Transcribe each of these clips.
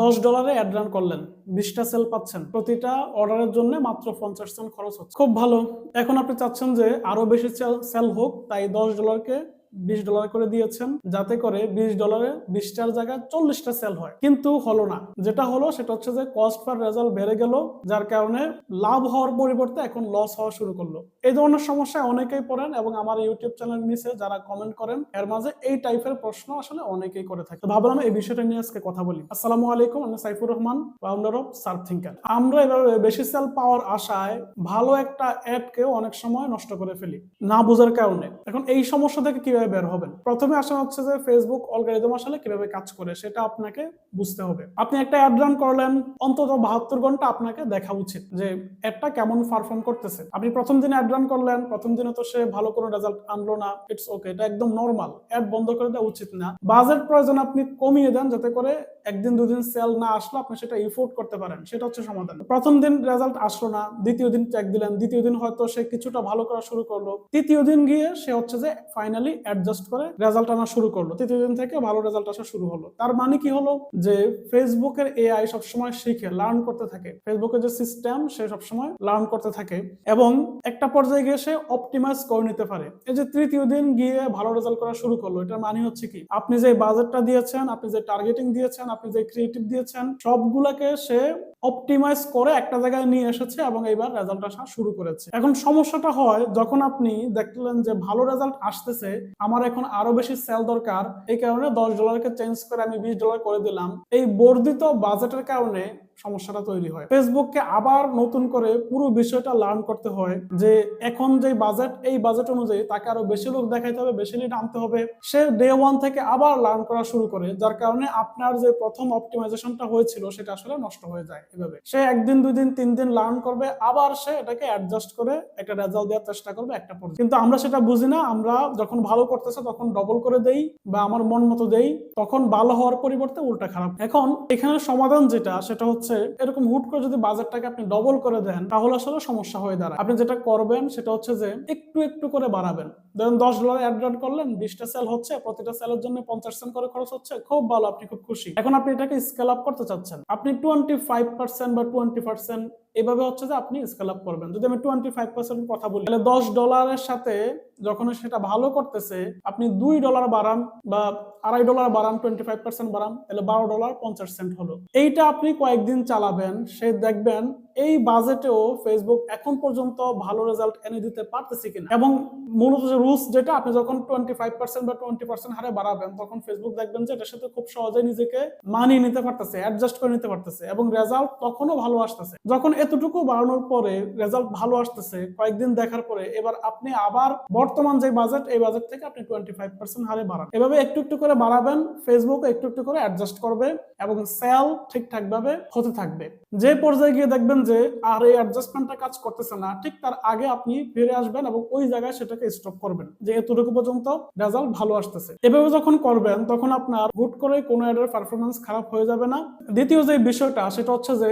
দশ ডলারে add run করলেন। বিশটা সেল পাচ্ছেন। প্রতিটা অর্ডারের জন্য মাত্র পঞ্চাশ সেন্ট খরচ হচ্ছে। খুব ভালো। এখন আপনি চাচ্ছেন যে আরও বেশি সেল হোক, তাই দশ ডলারকে বিশ ডলার করে দিয়েছেন, যাতে করে বিশ ডলারে বিশটার জায়গায় চল্লিশটা সেল হয়। কিন্তু হলো না। যেটা হলো, সেটা হচ্ছে যে কস্ট পার রেজাল্ট বেড়ে গেল, যার কারণে লাভ হওয়ার পরিবর্তে এখন লস হওয়া শুরু করল। এই ধরনের সমস্যায় অনেকেই পড়েন এবং আমার ইউটিউব চ্যানেল নিচে যারা কমেন্ট করেন, এর মাঝে এই টাইপের প্রশ্ন আসলে অনেকেই করে থাকে। ভাবলাম এই বিষয়টা নিয়ে আজকে কথা বলি। আসসালামু আলাইকুম, আমি Saifur Rahman founder of surf thinker আমরা এভাবে বেশি সেল পাওয়ার আশায় ভালো একটা অ্যাপকেও অনেক সময় নষ্ট করে ফেলি, না বোঝার কারণে। এখন এই সমস্যা থেকে কীভাবে বের হবেন? প্রথমে আসা হচ্ছে যে ফেসবুক অলগারিদম আসলে কীভাবে কাজ করে সেটা আপনাকে বুঝতে হবে। আপনি একটা অ্যাড রান করলেন, অন্তত বাহাত্তর ঘণ্টা আপনাকে দেখা উচিত যে অ্যাডটা কেমন পারফর্ম করতেছে। আপনি প্রথম দিনে অ্যাড রান করলেন, প্রথম দিনে তো সে ভালো কোনো রেজাল্ট আনলো না ইটস ওকে এটা একদম নর্মাল অ্যাড বন্ধ করে দেওয়া উচিত না। বাজেট প্রয়োজন আপনি কমিয়ে দেন যাতে করে একদিন, দুদিন সেল না আসলে আপনি সেটা ইফোর্ড করতে পারেন, সেটা হচ্ছে সমাধান। প্রথম দিন রেজাল্ট আসলো না, দ্বিতীয় দিন চেক দিলেন, দ্বিতীয় দিন হয়তো সে কিছুটা ভালো করা শুরু করল, তৃতীয় দিন গিয়ে সে হচ্ছে যে ফাইনালি অ্যাডজাস্ট করে রেজাল্ট আনা শুরু করল। তৃতীয় দিন থেকে ভালো রেজাল্ট আসা শুরু হলো। তার মানে কি হলো? যে ফেসবুকের এআই সবসময় শিখে লার্ন করতে থাকে। ফেসবুকের যে সিস্টেম সে সবসময় লার্ন করতে থাকে এবং একটা পর্যায়ে গিয়ে সে অপটিমাইজ করে নিতে পারে। এই যে তৃতীয় দিন গিয়ে ভালো রেজাল্ট করা শুরু করল, এটার মানে হচ্ছে কি? আপনি যে বাজেটটা দিয়েছেন, আপনি যে টার্গেটিং দিয়েছেন, আপনি যে ক্রিয়েটিভ দিয়েছেন, সবগুলাকে সে অপটিমাইজ করে একটা জায়গায় নিয়ে এসেছে এবং এইবার রেজাল্ট আসা শুরু করেছে। এখন সমস্যাটা হয়, যখন আপনি দেখলেন যে ভালো রেজাল্ট আসতেছে আমার এখন আরও বেশি সেল দরকার। এই কারণে দশ ডলারকে চেঞ্জ করে আমি বিশ ডলার করে দিলাম। এই বর্ধিত বাজেটের কারণে সমস্যাটা তৈরি হয়। ফেসবুককে আবার নতুন করে পুরো বিষয়টা লার্ন করতে হয় যে এখন যে বাজেট এই বাজেট অনুযায়ী তাকে আরও বেশি লোক দেখাইতে হবে, বেশি লিড আনতে হবে। সে ডে ওয়ান থেকে আবার লার্ন করা শুরু করে, যার কারণে আপনার যে প্রথম অপটিমাইজেশনটা হয়েছিল সেটা আসলে নষ্ট হয়ে যায় এভাবে। সে একদিন দুই দিন তিন দিন লার্ন করবে, আবার সে এটাকে অ্যাডজাস্ট করে একটা রেজাল্ট দেওয়ার চেষ্টা করবে একটা পর্যায়ে। কিন্তু আমরা সেটা বুঝি না, আমরা যখন ভালো করতেছে তখন ডবল করে দেই বা আমার মন মতো দেই, তখন ভালো হওয়ার পরিবর্তে উল্টা খারাপ। এখন এখানে সমাধান যেটা, সেটা হচ্ছে এরকম হুট করে যদি বাজারটাকে আপনি ডবল করে দেন, তাহলে আসলে সমস্যা হয়ে দাঁড়ায়। আপনি যেটা করবেন সেটা হচ্ছে যে একটু একটু করে বাড়াবেন। ধরেন দশ ডলার অ্যাড করলেন, বিশটা সেল হচ্ছে, প্রতিটা সেলের জন্য পঞ্চাশ সেন্ট করে খরচ হচ্ছে, খুব ভালো, আপনি খুব খুশি। এখন আপনি এটাকে স্কেল আপ করতে চাচ্ছেন। আপনি টোয়েন্টি ফাইভ পার্সেন্ট বা টোয়েন্টি পার্সেন্ট এভাবে হচ্ছে যে আপনি স্কেল আপ করবেন। যদি আমি টোয়েন্টি ফাইভ পার্সেন্ট কথা বলি, তাহলে দশ ডলারের সাথে যখন সেটা ভালো করতেছে, আপনি দুই ডলার বাড়ান বা আড়াই ডলার বাড়ান টোয়েন্টি ফাইভ পার্সেন্ট বাড়ান, তাহলে বারো ডলার পঞ্চাশ সেন্ট হলো। এইটা আপনি কয়েকদিন চালাবেন, সে দেখবেন এই বাজেটেও ফেসবুক এখন পর্যন্ত ভালো রেজাল্ট এনে দিতে পারতেছে কিনা? এবং মূলত যে রুলস যেটা, আপনি যখন টোয়েন্টি ফাইভ পার্সেন্ট বা টোয়েন্টি পার্সেন্ট হারে বাড়াবেন, তখন ফেসবুক দেখবেন যে এটার সাথে খুব সহজে নিজেকে মানিয়ে নিতে পারতেছে অ্যাডজাস্ট করে নিতে পারতেছে এবং রেজাল্ট তখনও ভালো আসতেছে। যখন এতটুকু বাড়ানোর পরে রেজাল্ট ভালো আসতেছে, কয়েকদিন দেখার পরে এবার আপনি আবার বর্তমান যে বাজেট এই বাজেট থেকে আপনি টোয়েন্টি ফাইভ পার্সেন্ট হারে বাড়ান। এভাবে একটু একটু করে বাড়াবেন ফেসবুক একটু একটু করে অ্যাডজাস্ট করবে এবং সেল ঠিকঠাক ভাবে হতে থাকবে। যে পর্যায়ে গিয়ে দেখবেন যে আর এই অ্যাডজাস্টমেন্টটা কাজ করতেছে না, ঠিক তার আগে আপনি ফিরে আসবেন এবং ওই জায়গায় সেটাকে স্টপ করবেন। যে এতটুকু পর্যন্ত রেজাল্ট ভালো আসতেছে। এভাবে যখন করবেন, তখন আপনার হুট করে কোনো অ্যাডের পারফরমেন্স খারাপ হয়ে যাবে না। দ্বিতীয় যে বিষয়টা, সেটা হচ্ছে যে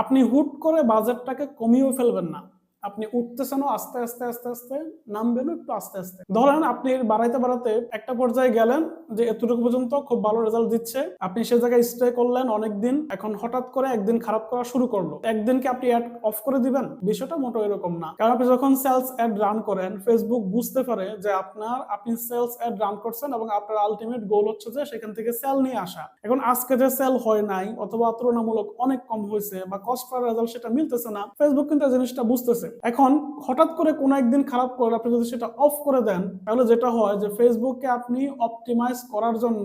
আপনি হুট করে বাজেটটাকে কমিয়েও ফেলবেন না। আপনি উঠতেছেনও আস্তে আস্তে আস্তে আস্তে, নামবেনও একটু আস্তে আস্তে। ধরেন আপনি বাড়াইতে বাড়াতে একটা পর্যায়ে গেলেন যে এতটুকু পর্যন্ত খুব ভালো রেজাল্ট দিচ্ছে। আপনি সে জায়গায় স্টে করলেন অনেকদিন, এখন হঠাৎ করে একদিন খারাপ করা শুরু করল। একদিনকে আপনি অ্যাড অফ করে দিবেন? বিষয়টা মোটো এরকম না। কারণ আপনি যখন সেলস অ্যাড রান করেন ফেসবুক বুঝতে পারে যে আপনার, আপনি সেলস অ্যাড রান করছেন এবং আপনার আলটিমেট গোল হচ্ছে যে সেখান থেকে সেল নিয়ে আসা। এখন আজকে যে সেল হয় নাই অথবা তুলনামূলক অনেক কম হয়েছে বা কস্ট পার রেজাল্ট সেটা মিলতেছে না ফেসবুক কিন্তু জিনিসটা বুঝতেছে। এখন হঠাৎ করে কোনো একদিন খারাপ করে আপনি যদি সেটা অফ করে দেন, তাহলে যেটা হয় যে ফেসবুককে আপনি অপটিমাইজ করার জন্য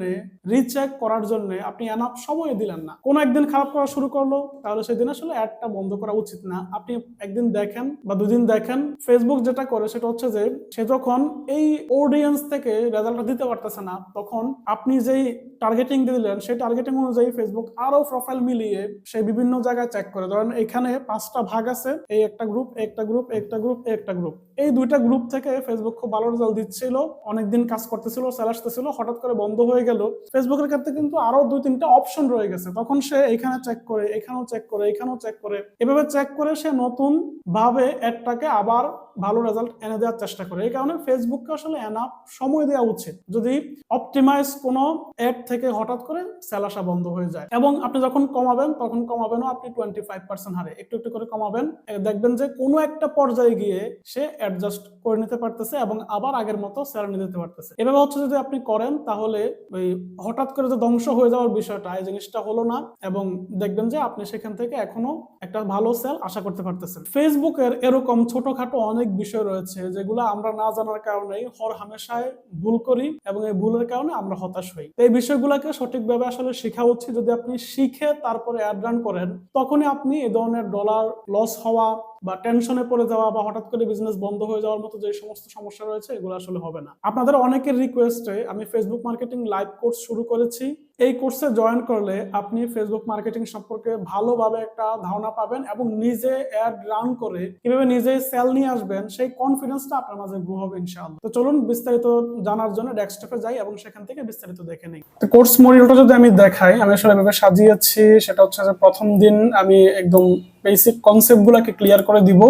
রিচেক করার জন্য আপনি এনাফ সময় দিলেন না। কোনো একদিন খারাপ করা শুরু করল, তাহলে সেদিন আসলে অ্যাডটা বন্ধ করা উচিত না। আপনি একদিন দেখেন বা দুদিন দেখেন ফেসবুক যেটা করে সেটা হচ্ছে যে, সে যখন এই অডিয়েন্স থেকে রেজাল্টটা দিতে পারতেছে না, তখন আপনি যেই টার্গেটিং দিয়ে দিলেন, সেই টার্গেটিং অনুযায়ী ফেসবুক আরও প্রোফাইল মিলিয়ে সে বিভিন্ন জায়গায় চেক করে। ধরেন এখানে পাঁচটা ভাগ আছে, এই একটা গ্রুপ একটা গ্রুপ একটা গ্রুপ একটা গ্রুপ এই দুইটা গ্রুপ থেকে ফেসবুক খুব ভালো রেজাল্ট দিচ্ছিল, অনেকদিন কাজ করতেছিল সেল আসতেছিল, হঠাৎ করে বন্ধ হয়ে গেল। ফেসবুকের ক্ষেত্রে কিন্তু আরও দুই তিনটা অপশন রয়ে গেছে। তখন সে এখানে চেক করে, এখানেও চেক করে, এখানেও চেক করে। এভাবে চেক করে সে নতুন ভাবে অ্যাডটাকে আবার ভালো রেজাল্ট এনে দেওয়ার চেষ্টা করে। এই কারণে ফেসবুককে আসলে এনাফ সময় দেওয়া উচিত। যদি অপটিমাইজ কোনো অ্যাড থেকে হঠাৎ করে সেল আসা বন্ধ হয়ে যায়। এবং আপনি যখন কমাবেন, তখন কমাবেনও আপনি টোয়েন্টি ফাইভ পার্সেন্ট হারে। একটু একটু করে কমাবেন। দেখবেন যে কোনো একটা পর্যায়ে গিয়ে সে অ্যাডজাস্ট করে নিতে পারতেছে এবং আবার আগের মতো নিয়ে দিতে পারতেছে। এভাবে হচ্ছে যদি আপনি করেন, তাহলে ওই হঠাৎ করে যে ধ্বংস হয়ে যাওয়ার বিষয়টা, এই জিনিসটা হলো না এবং দেখবেন যে আপনি সেখান থেকে এখনও একটা ভালো সেল আশা করতে পারতেছেন। ফেসবুকের এরকম ছোটখাটো অনেক বিষয় রয়েছে, যেগুলো আমরা না জানার কারণেই হর হামেশায় ভুল করি এবং এই ভুলের কারণে আমরা হতাশ হই। এই বিষয়গুলোকে সঠিকভাবে আসলে শেখা উচিত যদি আপনি শিখে তারপরে অ্যাড রান করেন, তখনই আপনি এ ধরনের ডলার লস হওয়া বা টেনশনে পড়ে যাওয়া বা হঠাৎ করে বিজনেস বন্ধ হয়ে যাওয়ার মতো যে সমস্ত সমস্যা রয়েছে, এগুলো আসলে হবে না। আপনাদের অনেকের রিকোয়েস্টে আমি ফেসবুক মার্কেটিং লাইভ কোর্স শুরু করেছি। এই কোর্সে জয়েন করলে আপনি ফেসবুক মার্কেটিং সম্পর্কে ভালোভাবে একটা ধারণা পাবেন এবং নিজে অ্যাড রান করে কীভাবে নিজে সেল নিয়ে আসবেন, সেই কনফিডেন্সটা আপনার মাঝে গ্রো হবে ইনশাআল্লাহ। তো চলুন বিস্তারিত জানার জন্য ডেস্কটপে যাই এবং সেখান থেকে বিস্তারিত দেখে নিই। তো কোর্স মডিউলটা যদি আমি দেখাই, আমি আসলে এভাবে সাজিয়েছি, সেটা হচ্ছে যে প্রথম দিন আমি একদম বেসিক কনসেপ্টগুলোকে ক্লিয়ার করে দিব।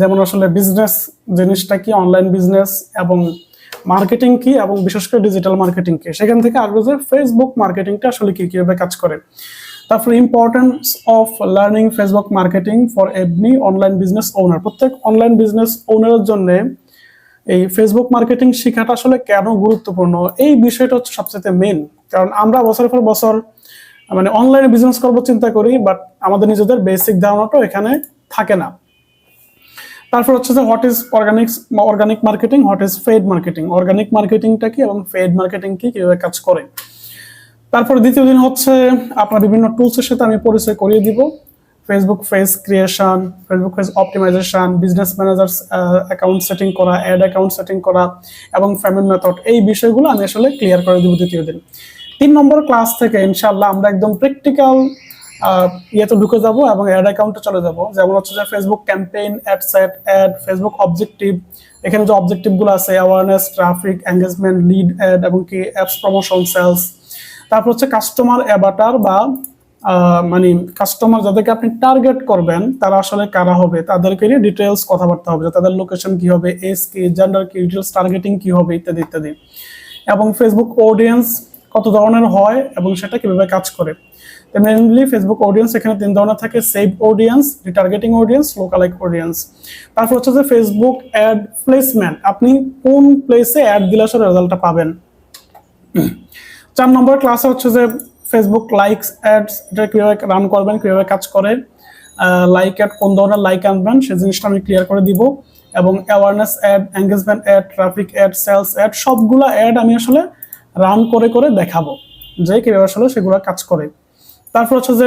যেমন আসলে বিজনেস জিনিসটা কি অনলাইন বিজনেস এবং মার্কেটিং কি এবং বিশেষ করে ডিজিটাল মার্কেটিং কি? সেখান থেকে আসবে যে ফেসবুক মার্কেটিংটা আসলে কি কীভাবে কাজ করে। তারপর importance of learning Facebook marketing for every online business owner প্রত্যেক অনলাইন বিজনেস ওনারের জন্য এই ফেসবুক মার্কেটিং শেখাটা আসলে কেন গুরুত্বপূর্ণ? এই বিষয়টা হচ্ছে সবচেয়ে মেন কারণ আমরা বছরের পর বছর মানে অনলাইনে বিজনেস করব চিন্তা করি বাট আমাদের নিজেদের বেসিক ধারণাটা এখানে থাকে না। তারপর হচ্ছে যে what is organic organic marketing what is paid marketing organic মার্কেটিংটা কি এবং ফেড মার্কেটিং কি কীভাবে কাজ করে? তারপর দ্বিতীয় দিন হচ্ছে আপনার বিভিন্ন টুলসের সাথে আমি পরিচয় করিয়ে দিব। Facebook page creation Facebook page optimization business manager account setting করা অ্যাড অ্যাকাউন্ট সেটিং করা এবং পেমেন্ট মেথড এই বিষয়গুলো আমি আসলে ক্লিয়ার করে দিব দ্বিতীয় দিন। তিন নম্বর ক্লাস থেকে ইনশাল্লাহ আমরা একদম প্র্যাকটিক্যাল ইয়েতে ঢুকে যাব এবং অ্যাড অ্যাকাউন্টে চলে যাব। যেমন হচ্ছে যে Facebook campaign ad set ad Facebook objective এখানে যে অবজেক্টিভগুলো আছে awareness traffic engagement lead ad এবং কি অ্যাপস প্রমোশন সেলস তারপর হচ্ছে কাস্টমার অ্যাভাটার বা মানে কাস্টমার যাদেরকে আপনি টার্গেট করবেন, তারা আসলে কারা হবে, তাদেরকে নিয়ে ডিটেলস কথাবার্তা হবে তাদের লোকেশন কি হবে এজ কি জেন্ডার কি ডিটেলস টার্গেটিং কি হবে, ইত্যাদি ইত্যাদি। এবং ফেসবুক অডিয়েন্স কত ধরনের হয় এবং সেটা কীভাবে কাজ করে। মেনলি ফেসবুক অডিয়েন্স এখানে তিন ধরনের থাকে save audience retargeting audience lookalike audience তারপর হচ্ছে যে ফেসবুক অ্যাড প্লেসমেন্ট আপনি কোন প্লেসে অ্যাড দিলে আসলে রেজাল্টটা পাবেন। চার নম্বর ক্লাসে হচ্ছে যে ফেসবুক লাইকস অ্যাডস এটা কীভাবে রান করবেন, কীভাবে কাজ করে লাইক অ্যাড কোন ধরনের লাইক আনবেন সেই জিনিসটা আমি ক্লিয়ার করে দিব। এবং awareness ad engagement ad traffic ad sales ad সবগুলো অ্যাড আমি আসলে রান করে করে দেখাবো। যে কীভাবে আসলে সেগুলো কাজ করে। তারপর হচ্ছে যে,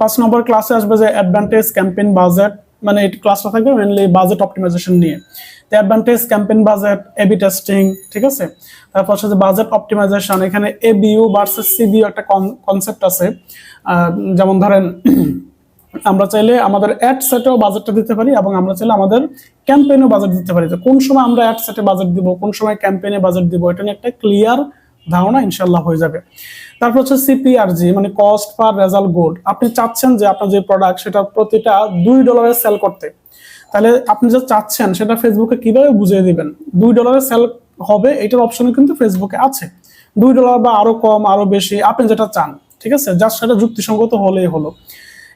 পাঁচ নম্বর ক্লাসে আসবে যে অ্যাডভান্টেজ ক্যাম্পেইন বাজেট মানে এই ক্লাসটা থাকবে মেনলি বাজেট অপটিমাইজেশন নিয়ে। তো advantage campaign budget AB testing ঠিক আছে? তারপর হচ্ছে যে বাজেট অপটিমাইজেশন এখানে এবিইউ ভার্সেস সিবিইউ একটা কনসেপ্ট আছে। যেমন ধরেন, আমরা চাইলে আমাদের অ্যাড সেটেও বাজেটটা দিতে পারি এবং আমরা চাইলে আমাদের ক্যাম্পেইনেও বাজেট দিতে পারি। তো কোন সময় আমরা অ্যাড সেটে বাজেট দিব, কোন সময় ক্যাম্পেইনে বাজেট দিব, এটা নিয়ে একটা ক্লিয়ার ধারণা ইনশাল্লাহ হয়ে যাবে। তারপর হচ্ছে সিপিআরজি মানে কস্ট পার রেজাল্ট গুড আপনি চাচ্ছেন যে আপনার যে প্রোডাক্ট সেটা প্রতিটা দুই ডলারে সেল করতে। তাহলে আপনি যা চাচ্ছেন, সেটা ফেসবুকে কীভাবে বুঝিয়ে দিবেন? দুই ডলারে সেল হবে, এটার অপশনে কিন্তু ফেসবুকে আছে। দুই ডলার বা আরও কম, আরও বেশি, আপনি যেটা চান, ঠিক আছে? জাস্ট সেটা যুক্তিসঙ্গত হলেই হলো।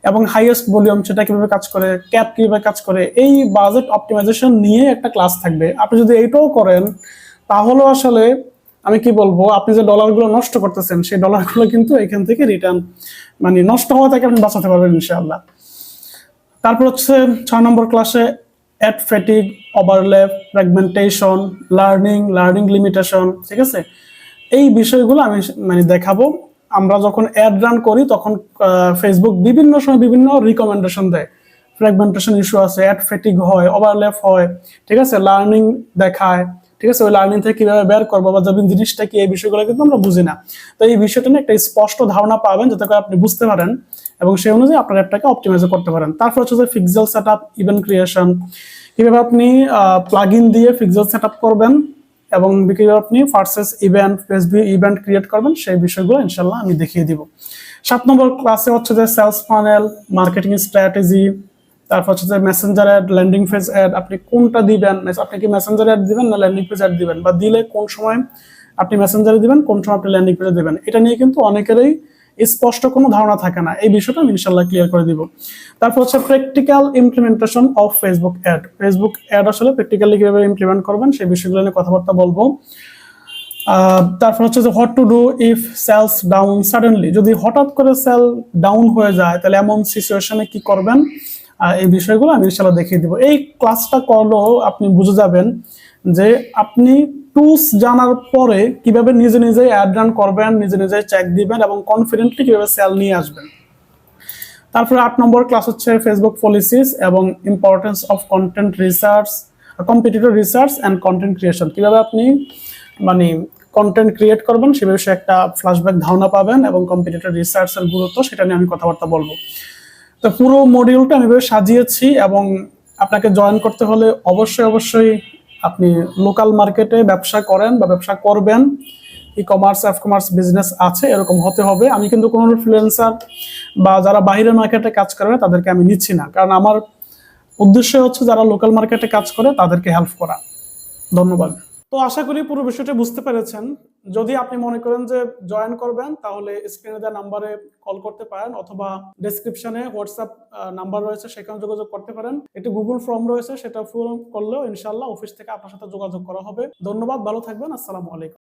এবং হাইয়েস্ট ভলিউম সেটা কীভাবে কাজ করে ক্যাপ কীভাবে কাজ করে, এই বাজেট অপটিমাইজেশন নিয়ে একটা ক্লাস থাকবে। আপনি যদি এইটাও করেন, তাহলেও আসলে আমি কি বলব, আপনি যে ডলারগুলো নষ্ট করতেছেন, সেই ডলারগুলো কিন্তু এখান থেকে রিটার্ন মানে নষ্ট হওয়া থেকে আপনি বাঁচাতে পারবেন ইনশাআল্লাহ। তারপর হচ্ছে ছয় নম্বর ক্লাসে ad fatigue overlap fragmentation learning learning limitation ঠিক আছে? এই বিষয়গুলো আমি মানে দেখাবো। আমরা যখন অ্যাড রান করি, তখন ফেসবুক বিভিন্ন সময় বিভিন্ন রিকমেন্ডেশন দেয়। ফ্র্যাগমেন্টেশন ইস্যু আছে অ্যাড ফেটিক হয় ওভারল্যাপ হয়, ঠিক আছে? লার্নিং দেখায়। ঠিক আছে? ওই লার্নিং থেকে কীভাবে বের করব বা যাবেন জিনিসটা কি, এই বিষয়গুলো কিন্তু আমরা বুঝি না। তো এই বিষয়টা নিয়ে একটা স্পষ্ট ধারণা পাবেন যাতে করে আপনি বুঝতে পারেন এবং সেই অনুযায়ী আপনার অ্যাপটাকে অপটিমাইজ করতে পারেন। তারপর হচ্ছে যে pixel set up event creation কীভাবে আপনি প্লাগ ইন দিয়ে ফিক্সেল সেট আপ করবেন এবং কীভাবে আপনি ফার্সেস ইভেন্ট ফেসবি ইভেন্ট ক্রিয়েট করবেন, সেই বিষয়গুলো ইনশাল্লাহ আমি দেখিয়ে দিব। সাত নম্বর ক্লাসে হচ্ছে যে সেলস ফানেল মার্কেটিং স্ট্র্যাটেজি তারপর হচ্ছে যে messenger ad landing page ad আপনি কোনটা দিবেন? আপনি কি মেসেঞ্জার অ্যাড দিবেন না ল্যান্ডিং পেজ অ্যাড দিবেন? বা দিলে কোন সময় আপনি মেসেঞ্জারে দিবেন, কোন সময় আপনি ল্যান্ডিং পেজে দেবেন? এটা নিয়ে কিন্তু অনেকেরই স্পষ্ট কোনো ধারণা থাকে না। এই বিষয়টা আমি ইনশাল্লাহ ক্লিয়ার করে দিব। তারপর হচ্ছে practical implementation of Facebook ad Facebook ad আসলে প্র্যাকটিক্যালি কীভাবে ইমপ্লিমেন্ট করবেন সেই বিষয়গুলো নিয়ে কথাবার্তা বলব। তারপর হচ্ছে যে what to do if sales down suddenly যদি হঠাৎ করে সেল ডাউন হয়ে যায়, তাহলে এমন সিচুয়েশনে কি করবেন? এই বিষয়গুলো আমি ইনশাল্লাহ দেখিয়ে দিব। এই ক্লাসটা করলেও আপনি বুঝে যাবেন যে আপনি টুলস জানার পরে কীভাবে নিজে নিজে অ্যাড রান করবেন, নিজে নিজে চেক দিবেন এবং কনফিডেন্টলি কীভাবে সেল নিয়ে আসবেন। তারপরে আট নম্বর ক্লাস হচ্ছে ফেসবুক পলিসিস এবং importance of content research competitive research and content creation কীভাবে আপনি মানে কন্টেন্ট ক্রিয়েট করবেন, সে বিষয়ে একটা ফ্ল্যাশব্যাক ধারণা পাবেন এবং কম্পিটিটিভ রিসার্চের গুরুত্ব, সেটা নিয়ে আমি কথাবার্তা বলব। তো পুরো মডিউলটা আমি সাজিয়েছি এবং আপনাকে জয়েন করতে হলে অবশ্যই অবশ্যই আপনি লোকাল মার্কেটে ব্যবসা করেন বা ব্যবসা করবেন। E commerce f commerce business আছে, এরকম হতে হবে। আমি কিন্তু কোনো ইনফ্লুয়েন্সার বা যারা বাইরের মার্কেটে কাজ করবে তাদেরকে আমি নিচ্ছি না। কারণ আমার উদ্দেশ্য হচ্ছে যারা লোকাল মার্কেটে কাজ করে, তাদেরকে হেল্প করা। ধন্যবাদ। তো আশা করি পুরো বিষয়টা বুঝতে পেরেছেন। যদি আপনি মনে করেন যে জয়েন করবেন, তাহলে স্ক্রিনে দেওয়া নাম্বারে কল করতে পারেন অথবা ডেসক্রিপশনে হোয়াটসঅ্যাপ নাম্বার রয়েছে, সেখানে যোগাযোগ করতে পারেন। একটি গুগল ফর্ম রয়েছে, সেটা পূরণ করলেও ইনশাল্লাহ অফিস থেকে আপনার সাথে যোগাযোগ করা হবে। ধন্যবাদ, ভালো থাকবেন, আসসালামু আলাইকুম।